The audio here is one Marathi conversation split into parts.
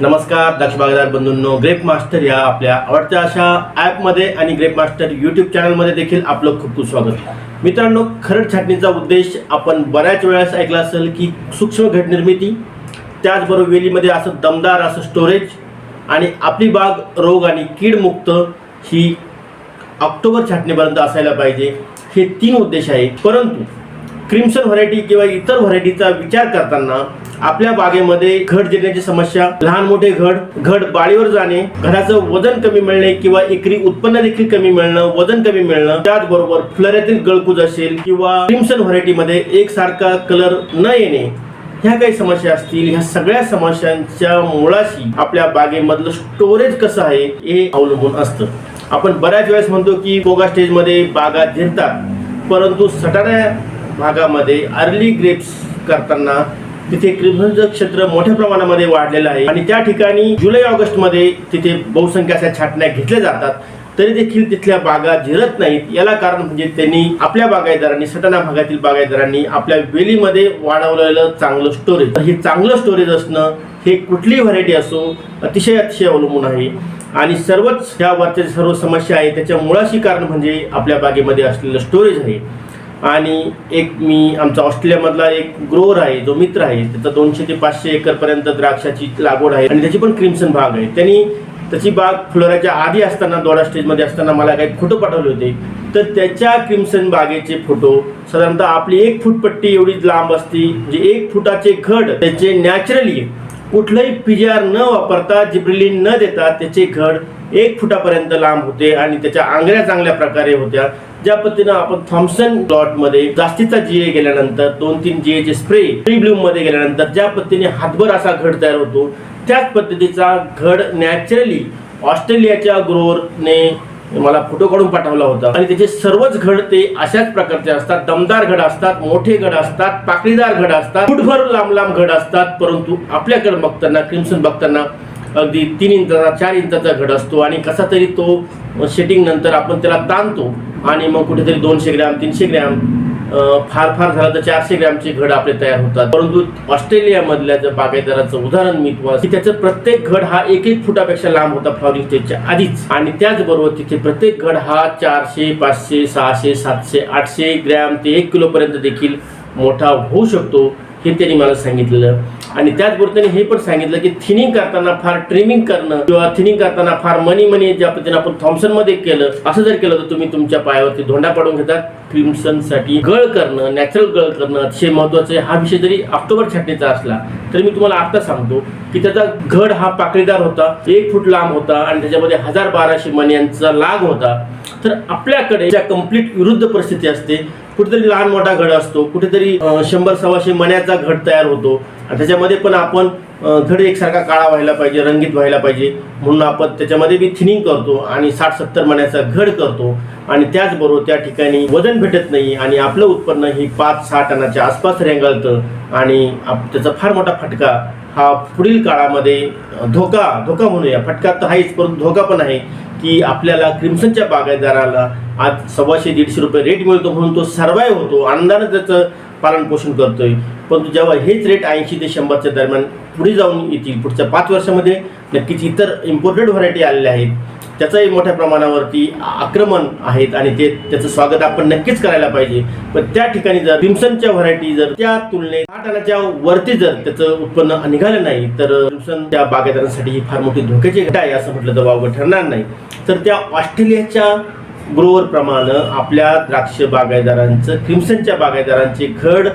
नमस्कार दक्ष बागदार बंधूंनो ग्रेप मास्टर या आपल्या आवडत्या अशा ॲपमध्ये आणि ग्रेप मास्टर यूट्यूब चॅनलमध्ये देखील आपलं खूप खूप स्वागत. मित्रांनो खरड छाटणीचा उद्देश आपण बऱ्याच वेळेस ऐकला असेल की सूक्ष्म घट निर्मिती त्याचबरोबर वेलीमध्ये असं दमदार असं स्टोरेज आणि आपली बाग रोग आणि कीडमुक्त ही ऑक्टोबर छाटणीपर्यंत असायला पाहिजे. हे तीन उद्देश आहे परंतु क्रिम्सन व्हरायटी किंवा इतर व्हरायटीचा विचार करताना आपल्या बागेमध्ये घड देण्याची समस्या लहान मोठे घड घड बाळीवर जाणे घराचं वजन कमी मिळणे किंवा एकरी उत्पन्न देखील कमी मिळणं वजन कमी मिळणं त्याचबरोबर फ्लऱ्यातील गळकूज असेल किंवा क्रिम्सन व्हरायटीमध्ये एकसारखा कलर न येणे ह्या काही समस्या असतील. ह्या सगळ्या समस्यांच्या मुळाशी आपल्या बागेमधलं स्टोरेज कसं आहे हे अवलंबून असतं. आपण बऱ्याच वेळेस म्हणतो की पोगा स्टेजमध्ये बागा झिरतात परंतु सटाऱ्या भागामध्ये अर्ली ग्रेप्स करताना तिथे क्रिम्सनचं क्षेत्र मोठ्या प्रमाणामध्ये वाढलेलं आहे. आणि त्या ठिकाणी जुलै ऑगस्टमध्ये तिथे बहुसंख्य अशा छाटण्या घेतल्या जातात. तरी देखील तिथल्या बागा झिरत नाहीत. याला कारण म्हणजे त्यांनी आपल्या बागायतदारांनी सटाणा भागातील बागायतदारांनी आपल्या वेलीमध्ये वाढवलेलं चांगलं स्टोरेज तर हे चांगलं स्टोरेज असणं हे कुठलीही व्हरायटी असो अतिशय अतिशय अवलंबून आहे. आणि सर्वच ह्या वरच्या सर्व समस्या आहे त्याच्या मुळाशी कारण म्हणजे आपल्या बागेमध्ये असलेलं स्टोरेज आहे. आणि एक मी आमचा ऑस्ट्रेलियामधला एक ग्रोअर आहे जो मित्र आहे त्याचा दोनशे ते पाचशे एकरपर्यंत द्राक्षाची लागवड आहे. आणि त्याची पण क्रिम्सन बाग आहे. त्यांनी त्याची बाग फुलोऱ्याच्या आधी असताना दोडा स्टेजमध्ये असताना मला काही फोटो पाठवले होते. तर त्याच्या क्रिम्सन बागेचे फोटो साधारणतः आपली एक फूट पट्टी एवढी लांब असती म्हणजे एक फुटाचे घड त्याचे नॅचरली कुठलंही पीजीआर न वापरता जिब्रिलिन न देता त्याचे घड एक फुटापर्यंत लांब होते आणि त्याच्या आंगळ्या चांगल्या प्रकारे होत्या. ज्या पद्धतीनं आपण थॉम्सन प्लॉटमध्ये जास्तीचा जीए गेल्यानंतर दोन तीन जीएचे स्प्रे प्री ब्लूममध्ये गेल्यानंतर ज्या पद्धतीने हातभर असा घड तयार होतो त्याच पद्धतीचा घड नॅचरली ऑस्ट्रेलियाच्या ग्रोवरने मला फोटो काढून पाठवला होता. आणि त्याचे सर्वच घड ते अशाच प्रकारचे असतात. दमदार घड असतात मोठे घड असतात पाकळीदार घड असतात फुटभर लांब लांब घड असतात. परंतु आपल्याकडे बघताना क्रिम्सन बघताना अगदी तीन इंचाचा चार इंचाचा घड असतो आणि कसा तरी तो शेटिंग नंतर आपण त्याला ताणतो आणि मग कुठेतरी दोनशे ग्रॅम तीनशे ग्रॅम फार फार झालं तर चारशे ग्रॅमचे घड आपले तयार होतात. परंतु ऑस्ट्रेलियामधल्या जर बागायतदाराचं उदाहरण मी तुम्हाला की त्याचं प्रत्येक घड हा एक एक फुटापेक्षा लांब होता फ्लॉवरिंग स्टेजच्या आधीच. आणि त्याचबरोबर तिथे प्रत्येक घड हा चारशे पाचशे सहाशे सातशे आठशे ग्रॅम ते एक किलोपर्यंत देखील मोठा होऊ शकतो. हे त्यांनी मला सांगितलेलं. आणि त्याचबरोबर त्यांनी हे पण सांगितलं की थिनिंग करताना फार ट्रिमिंग करणं किंवा थिनिंग करताना फार मनी मनी ज्या पद्धतीने आपण थॉम्सनमध्ये केलं असं जर केलं तर तुम्ही तुमच्या पायावरती धोंडा पाडून घेतात. क्रिम्सनसाठी गळ करणं नॅचरल गळ करणं अतिशय महत्वाचं आहे. हा विषय जरी ऑक्टोबर छाटणीचा असला तरी मी तुम्हाला आता सांगतो की त्याचा घड हा पाकळीदार होता. एक फूट लांब होता आणि त्याच्यामध्ये हजार बाराशे मण्यांचा लाग होता. तर आपल्याकडे ज्या कंप्लीट विरुद्ध परिस्थिती असते कुठेतरी लहान मोठा घड असतो कुठेतरी शंभर सव्वाशे मण्याचा घड तयार होतो. आणि त्याच्यामध्ये पण आपण घड एकसारखा काळा व्हायला पाहिजे रंगीत व्हायला पाहिजे. म्हणून आपण त्याच्यामध्ये बी थिनिंग करतो आणि साठ सत्तर मण्याचा घड करतो. आणि त्याचबरोबर त्या ठिकाणी वजन भेटत नाही आणि आपलं उत्पन्न ही पाच सहा टनाच्या आसपास रेंगाळतं. आणि आप- त्याचा फार मोठा फटका हा पुढील काळामध्ये धोका धोका म्हणूया. फटका तर आहेच परंतु धोका पण आहे. की आपल्याला क्रिम्सनच्या बागायतदाराला आज सव्वाशे दीडशे रुपये रेट मिळतो म्हणून तो सर्वाय होतो. अंदाज त्याचं पालनपोषण करतोय. परंतु जेव्हा हेच रेट ऐंशी ते शंभरच्या दरम्यान पुढे जाऊन येतील पुढच्या पाच वर्षामध्ये नक्कीच इतर इम्पोर्टेड व्हरायटी आलेल्या आहेत. त्याचंही मोठ्या प्रमाणावरती आक्रमण आहेत आणि ते त्याचं स्वागत आपण नक्कीच करायला पाहिजे. पण त्या ठिकाणी जर क्रिम्सनच्या व्हरायटी जर त्या तुलनेत आठ आणाच्या वरती जर त्याचं उत्पन्न निघालं नाही तर क्रिम्सनच्या बागायतदारांसाठी ही फार मोठी धोक्याची घट आहे असं म्हटलं तर वावगं ठरणार नाही. तर त्या ऑस्ट्रेलियाच्या ग्रोवरप्रमाणे आपल्या द्राक्ष बागायदारांचं क्रिम्सनच्या बागायदारांचे घड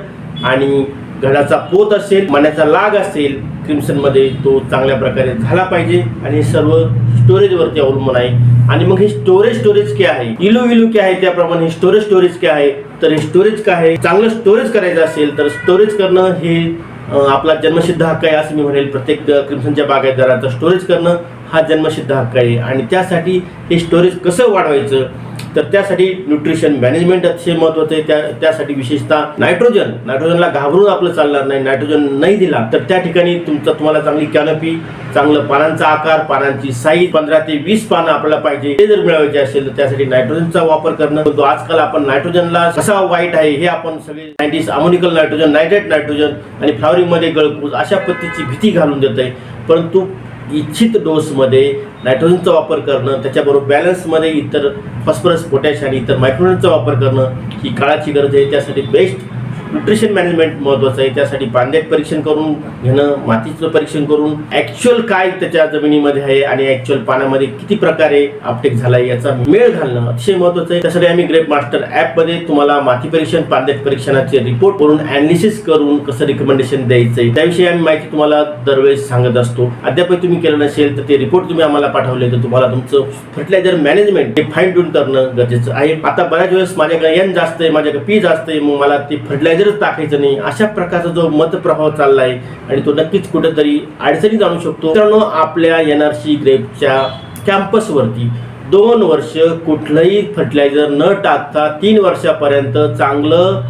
आणि घडाचा पोत असेल मण्याचा लाग असेल क्रिम्सनमध्ये तो चांगल्या प्रकारे झाला पाहिजे आणि हे सर्व स्टोरेजवरती अवलंबून आहे. आणि मग हे स्टोरेज स्टोरेज काय आहे? इलू विलू काय आहे? त्याप्रमाणे स्टोरेज स्टोरेज काय आहे? तर हे स्टोरेज काय आहे? चांगलं स्टोरेज करायचं असेल तर स्टोरेज करणं हे आपला जन्मसिद्ध हक्क आहे असं मी म्हणेल. प्रत्येक क्रिम्सनच्या बागायतदाराचा स्टोरेज करणं हा जन्मसिद्ध हक्क आहे. आणि त्यासाठी हे स्टोरेज कसं वाढवायचं? तर त्यासाठी न्यूट्रिशन मॅनेजमेंट अतिशय महत्वाचं आहे. त्या त्यासाठी विशेषतः नायट्रोजन नायट्रोजनला घाबरून आपलं चालणार नाही. नायट्रोजन नाही दिला तर त्या ठिकाणी तुमचा तुम्हाला चांगली कॅनपी चांगलं पानांचा आकार पानांची साईज पंधरा ते वीस पानं आपल्याला पाहिजे. ते जर मिळवायचे असेल तर त्यासाठी नायट्रोजनचा वापर करणं. तो आजकाल आपण नायट्रोजनला कसा वाईट आहे हे आपण सगळे नायटीस अमोनिकल नायट्रोजन नायट्रेट नायट्रोजन आणि फ्लावरिंगमध्ये गळकूज अशा पद्धतीची भीती घालून देत आहे. परंतु इच्छित डोसमध्ये नायट्रोजनचा वापर करणं त्याच्याबरोबर बॅलन्समध्ये इतर फॉस्फरस पोटॅश आणि इतर मायक्रोनचा वापर करणं ही काळाची गरज आहे. त्यासाठी बेस्ट न्यूट्रिशन मॅनेजमेंट महत्त्वाचं आहे. त्यासाठी पांद्यात परीक्षण करून घेणं मातीचं परीक्षण करून ॲक्च्युअल काय त्याच्या जमिनीमध्ये आहे आणि ॲक्च्युअल पाण्यामध्ये किती प्रकारे अपटेक झाला आहे याचा मेळ घालणं अतिशय महत्त्वाचं आहे. त्यासाठी आम्ही ग्रेप मास्टर ॲपमध्ये तुम्हाला माती परीक्षण पांद्यात परीक्षणाचे रिपोर्ट करून ॲनालिसिस करून कसं रिकमेंडेशन द्यायचं आहे त्याविषयी आम्ही माहिती तुम्हाला दरवेळेस सांगत असतो. अद्याप तुम्ही केलं नसेल तर ते रिपोर्ट तुम्ही आम्हाला पाठवले तर तुम्हाला तुमचं फर्टिलायझर मॅनेजमेंट हे फाईन ट्यून करणं गरजेचं आहे. आता बऱ्याच वेळेस माझ्याकडे एन जास्त आहे माझ्याकडे पी जास्त आहे मग मला ते फर्टिलायझरच टाकायचं नाही. अशा प्रकारचा जो मतप्रभाव चालला आहे आणि तो नक्कीच कुठेतरी अडचणीत जाणू शकतो. मित्रांनो आपल्या एन आर सी ग्रेपच्या कॅम्पसवरती दोन वर्ष कुठलंही फर्टिलायझर न टाकता तीन वर्षापर्यंत चांगलं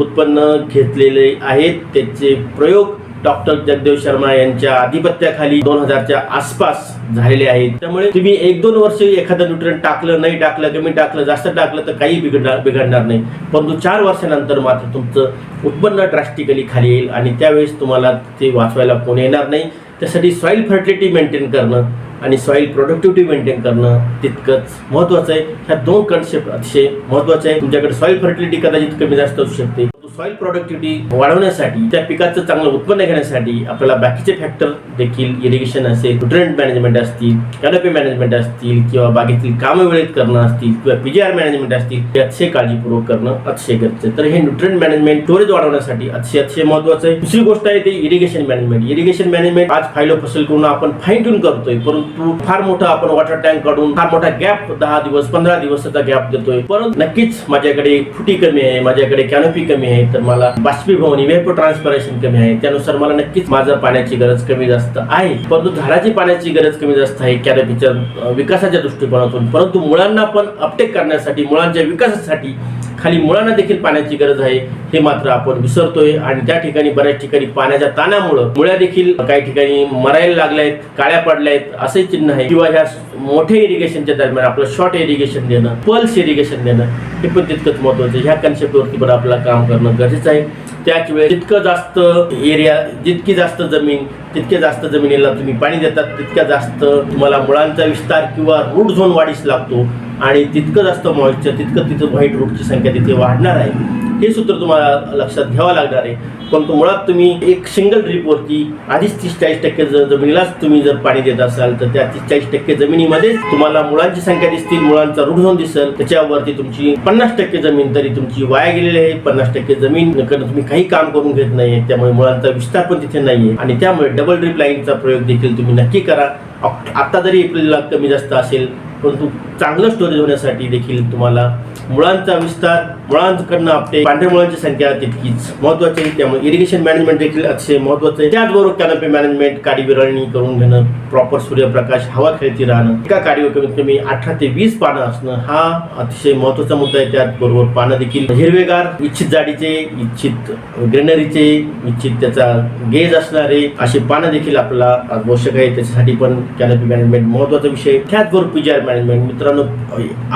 उत्पन्न घेतलेले आहेत. त्याचे प्रयोग डॉक्टर जगदेव शर्मा यांच्या आधिपत्याखाली दोन हजारच्या आसपास झालेले आहेत. त्यामुळे तुम्ही एक दोन वर्ष एखादं न्यूट्रन टाकलं नाही टाकलं कमी टाकलं जास्त टाकलं तर काही बिघडणार बिघडणार नाही. परंतु चार वर्षानंतर मात्र तुमचं उत्पन्न ड्रास्टिकली खाली येईल आणि त्यावेळेस तुम्हाला ते वाचवायला कोण येणार नाही. त्यासाठी सॉईल फर्टिलिटी मेंटेन करणं आणि सॉईल प्रोडक्टिव्हिटी मेंटेन करणं तितकंच महत्त्वाचं आहे. ह्या दोन कन्सेप्ट अतिशय महत्त्वाचे आहे. तुमच्याकडे सॉईल फर्टिलिटी कदाचित कमी जास्त असू शकते. सॉईल प्रोडक्टिव्हिटी वाढवण्यासाठी त्या पिकाचं चांगलं उत्पन्न घेण्यासाठी आपल्याला बाकीचे फॅक्टर देखील इरिगेशन असेल न्यूट्रंट मॅनेजमेंट असतील कॅनोपी मॅनेजमेंट असतील किंवा बागेतील कामं वेळेत करणं असतील किंवा पीजीआर मॅनेजमेंट असतील ते अतिशय काळजीपूर्वक करणं अतिशय गरजेचं तर हे न्यूट्रंट मॅनेजमेंट स्टोरेज वाढवण्यासाठी अतिशय अतिशय महत्त्वाचं आहे. दुसरी गोष्ट आहे ते इरिगेशन मॅनेजमेंट इरिगेशन मॅनेजमेंट आज फायलो फसल करून आपण फाईन ट्यून करतोय परंतु फार मोठा आपण वॉटर टँक काढून फार मोठा गॅप दहा दिवस पंधरा दिवसाचा गॅप देतोय. परंतु नक्कीच माझ्याकडे फुटी कमी आहे माझ्याकडे कॅनोपी कमी आहे. तर मला बाष्पीभवन वेपर ट्रान्सपरेशन कमी आहे. त्यानुसार मला नक्कीच माझं पाण्याची गरज कमी जास्त आहे. परंतु झाडाची पाण्याची गरज कमी जास्त आहे कॅनोपीच्या विकासाच्या दृष्टिकोनातून. परंतु मुळांना पण अपटेक करण्यासाठी मुळांच्या विकासासाठी खाली मुळांना देखील पाण्याची गरज आहे. हे मात्र आपण विसरतोय आणि त्या ठिकाणी बऱ्याच ठिकाणी पाण्याच्या ताणामुळं मुळ्या देखील काही ठिकाणी मरायला लागल्या आहेत काळ्या पडल्या आहेत असे चिन्ह आहे. किंवा ह्या मोठ्या इरिगेशनच्या दरम्यान आपलं शॉर्ट इरिगेशन देणं पल्स इरिगेशन देणं हे पण तितकंच महत्वाचं आहे. ह्या कन्सेप्टवरती पण आपल्याला काम करणं गरजेचं आहे. त्याच वेळेस जितकं जास्त एरिया जितकी जास्त जमीन तितक्या जास्त जमिनीला तुम्ही पाणी देतात तितक्या जास्त तुम्हाला मुळांचा विस्तार किंवा रूट झोन वाढीस लागतो. आणि तितकं जास्त मॉइश्चर तितकं तिथं व्हाईट रूटची संख्या तिथे वाढणार आहे हे सूत्र तुम्हाला लक्षात घ्यावं लागणार आहे. परंतु मुळात तुम्ही एक सिंगल ड्रीपवरती आधीच तीस चाळीस टक्के जर जमिनीलाच तुम्ही जर पाणी देत असाल तर त्या तीस चाळीस टक्के जमिनीमध्येच तुम्हाला मुळांची संख्या दिसतील मुळांचा रूढ होऊन दिसेल. त्याच्यावरती तुमची पन्नास टक्के जमीन तरी तुमची वाया गेलेली आहे. पन्नास टक्के जमीन कडे तुम्ही काही काम करून घेत नाही त्यामुळे मुळांचा विस्तार पण तिथे नाहीये. आणि त्यामुळे डबल ड्रीप लाईनचा प्रयोग देखील तुम्ही नक्की करा. आत्ता आता जरी एप्रिलला कमी जास्त असेल परंतु चांगलं स्टोरेज होण्यासाठी देखील तुम्हाला मुळांचा विस्तार मुळांकडनं आपले पांढऱ्या मुळांची संख्या तितकीच महत्वाची आहे. त्यामुळे इरिगेशन मॅनेजमेंट देखील अतिशय महत्वाचं आहे. त्याचबरोबर कॅनपी मॅनेजमेंट काडी विरळणी करून घेणं प्रॉपर सूर्यप्रकाश हवा खेळती राहणं. एका काडीवर कमीत कमी अठरा ते वीस पानं असणं हा अतिशय महत्त्वाचा मुद्दा आहे. त्याचबरोबर पानं देखील हिरवेगार इच्छित जाडीचे इच्छित ग्रेनरीचे इच्छित त्याचा गेज असणारे असे पानं देखील आपल्याला आवश्यक आहे. त्याच्यासाठी पण कॅनपी मॅनेजमेंट महत्त्वाचा विषय त्याचबरोबर पीजीआर मॅनेजमेंट मित्रांनो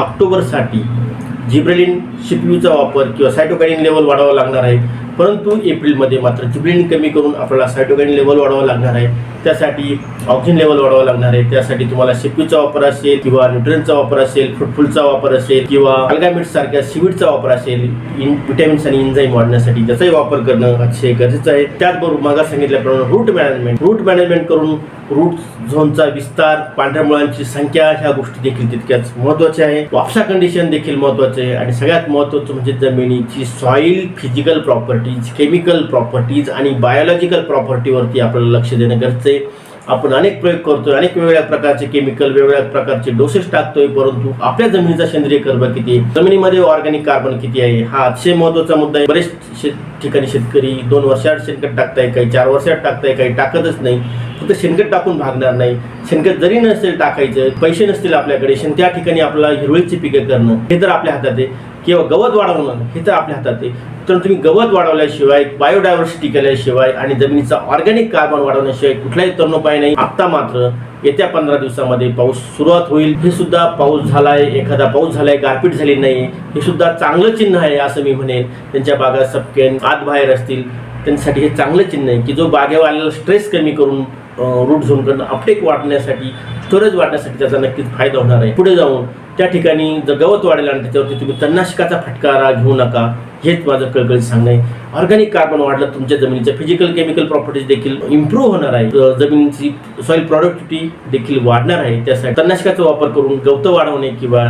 ऑक्टोबरसाठी जिब्रेलिन शिपयूचा वापर किंवा सायटोकाईन लेवल वाढावा लागणार आहे. परंतु एप्रिलमध्ये मात्र जिब्रेलिन कमी करून आपल्याला सायटोकाईन लेवल वाढवावं लागणार आहे. त्यासाठी ऑक्सिजन लेवल वाढवावं लागणार आहे. त्यासाठी तुम्हाला शेपूचा वापर असेल किंवा न्यूट्रनचा वापर असेल फ्रुटफुलचा वापर असेल किंवा अल्गामिट सारख्या सिविडचा वापर असेल इन विटॅमिन्स आणि इन्झाईम वाढण्यासाठी त्याचाही वापर करणं अतिशय गरजेचं आहे. त्याचबरोबर मागा सांगितल्याप्रमाणे रूट मॅनेजमेंट रूट मॅनेजमेंट करून रूट झोनचा विस्तार पांढऱ्या मुळांची संख्या ह्या गोष्टी देखील तितक्याच महत्त्वाच्या आहे. वापसा कंडिशन देखील महत्त्वाचे आहे. आणि सगळ्यात महत्वाचं म्हणजे जमिनीची soil physical property properties chemical properties आणि बायोलॉजिकल प्रॉपर्टीवरती आपल्याला लक्ष देणं गरजेचं आहे आपण अनेक प्रयोग करतोय अनेक वेगवेगळ्या प्रकारचे केमिकल वेगवेगळ्या प्रकारचे डोसेस टाकतोय परंतु आपल्या जमिनीचा सेंद्रिय कर्ब किती आहे? जमिनीमध्ये ऑर्गॅनिक कार्बन किती आहे? हा अतिशय महत्त्वाचा मुद्दा आहे. बरेच शेत ठिकाणी शेतकरी दोन वर्षात शेणखत टाकताय काही चार वर्षात टाकताय काही टाकतच नाही. फक्त शेणखत टाकून भागणार नाही. शेणखत जरी नसेल टाकायचं पैसे नसतील आपल्याकडे शेण त्या ठिकाणी आपल्याला हिरवळीची पिके करणं हे तर आपल्या हातात आहे. किंवा गवत वाढवणं हे तर आपल्या हातात आहे. तर तुम्ही गवत वाढवल्याशिवाय बायोडायव्हर्सिटी केल्याशिवाय आणि जमिनीचा ऑर्गॅनिक कार्बन वाढवण्याशिवाय कुठलाही तरुणोपाय नाही. आत्ता मात्र येत्या पंधरा दिवसामध्ये पाऊस सुरुवात होईल. हे सुद्धा पाऊस झालाय एखादा पाऊस झालाय गारपीट झाली नाही. हे सुद्धा चांगलं चिन्ह आहे असं मी म्हणेन. त्यांच्या बागा सपकेन आत बाहेर असतील. त्यांच्यासाठी हे चांगलं चिन्ह आहे की जो बागेवाल्याला स्ट्रेस कमी करून रूट झोनकडनं अपटेक वाढण्यासाठी स्टोरेज वाढण्यासाठी त्याचा नक्कीच फायदा होणार आहे. पुढे जाऊन त्या ठिकाणी जर गवत वाढेल आणि त्याच्यावरती तुम्ही तणनाशकाचा फटकारा घेऊ नका हेच माझं कळकळीत सांगणं आहे. ऑर्गॅनिक कार्बन वाढलं तुमच्या जमिनीच्या फिजिकल केमिकल प्रॉपर्टीज देखील इम्प्रूव्ह होणार आहे. जमिनीची सॉइल प्रॉडक्टिव्हिटी देखील वाढणार आहे. त्यासाठी तणनाशकाचा वापर करून गवतं वाढवणे किंवा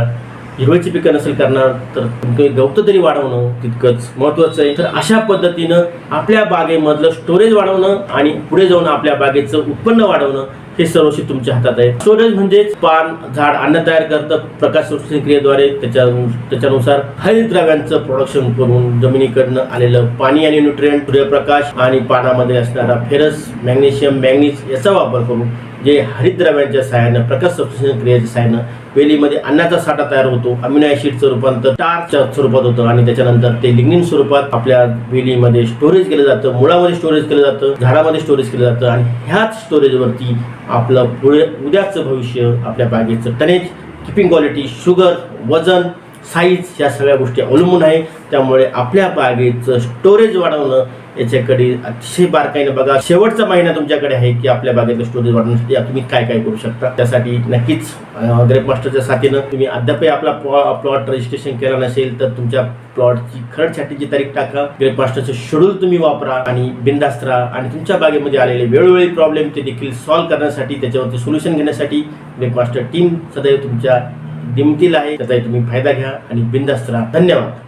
हिरवळची पिकं नसेल करणार तर तुम्ही गवतं तरी वाढवणं तितकंच महत्वाचं आहे. तर अशा पद्धतीनं आपल्या बागेमधलं स्टोरेज वाढवणं आणि पुढे जाऊन आपल्या बागेचं उत्पन्न वाढवणं हे सर्वशी तुमच्या हातात आहे स्टोरेज म्हणजेच पान झाड अन्न तयार करतं प्रकाश संश्लेषण क्रियेद्वारे. त्याच्या त्याच्यानुसार हरितद्रव्यांचं प्रोडक्शन करून जमिनीकडनं आलेलं पाणी आणि न्यूट्रिएंट सूर्यप्रकाश आणि पानामध्ये असणारा फेरस मॅग्नेशियम मॅग्नीज याचा वापर करून जे हरितद्रव्यांच्या सहाय्यानं प्रकाश संश्लेषण क्रियेच्या सहाय्यानं वेलीमध्ये अन्नाचा साठा तयार होतो अमिनो ऍसिडचं रूपांतर टारच्या स्वरूपात होतं आणि त्याच्यानंतर ते लिग्निन स्वरूपात आपल्या वेलीमध्ये स्टोरेज केलं जातं मुळामध्ये स्टोरेज केलं जातं झाडामध्ये स्टोरेज केलं जातं आणि ह्याच स्टोरेजवरती आपलं पुढे उद्याचं भविष्य आपल्या बागेचं टनेज किपिंग क्वालिटी शुगर वजन साईज या सगळ्या गोष्टी अवलंबून आहे. त्यामुळे आपल्या बागेचं स्टोरेज वाढवणं याच्याकडे अतिशय बारकाईनं बघा. शेवटचा महिना तुमच्याकडे आहे की आपल्या बागेतलं स्टोरेज वाढवण्यासाठी तुम्ही काय काय करू शकता? त्यासाठी नक्कीच ग्रेप मास्टरच्या साथीनं तुम्ही अद्यापही आपला प्लॉट रजिस्ट्रेशन केला नसेल तर तुमच्या प्लॉटची खरड छाटीची तारीख टाका. ग्रेप मास्टरचं शेड्यूल तुम्ही वापरा आणि बिंदास्त राहा. आणि तुमच्या बागेमध्ये आलेले वेळोवेळी प्रॉब्लेम ते देखील सॉल्व्ह करण्यासाठी त्याच्यावरती सोल्युशन घेण्यासाठी ग्रेप मास्टर टीम सदैव तुमच्या दिमतील आहे. त्याचाही तुम्ही फायदा घ्या आणि बिंदास्त राहा. धन्यवाद.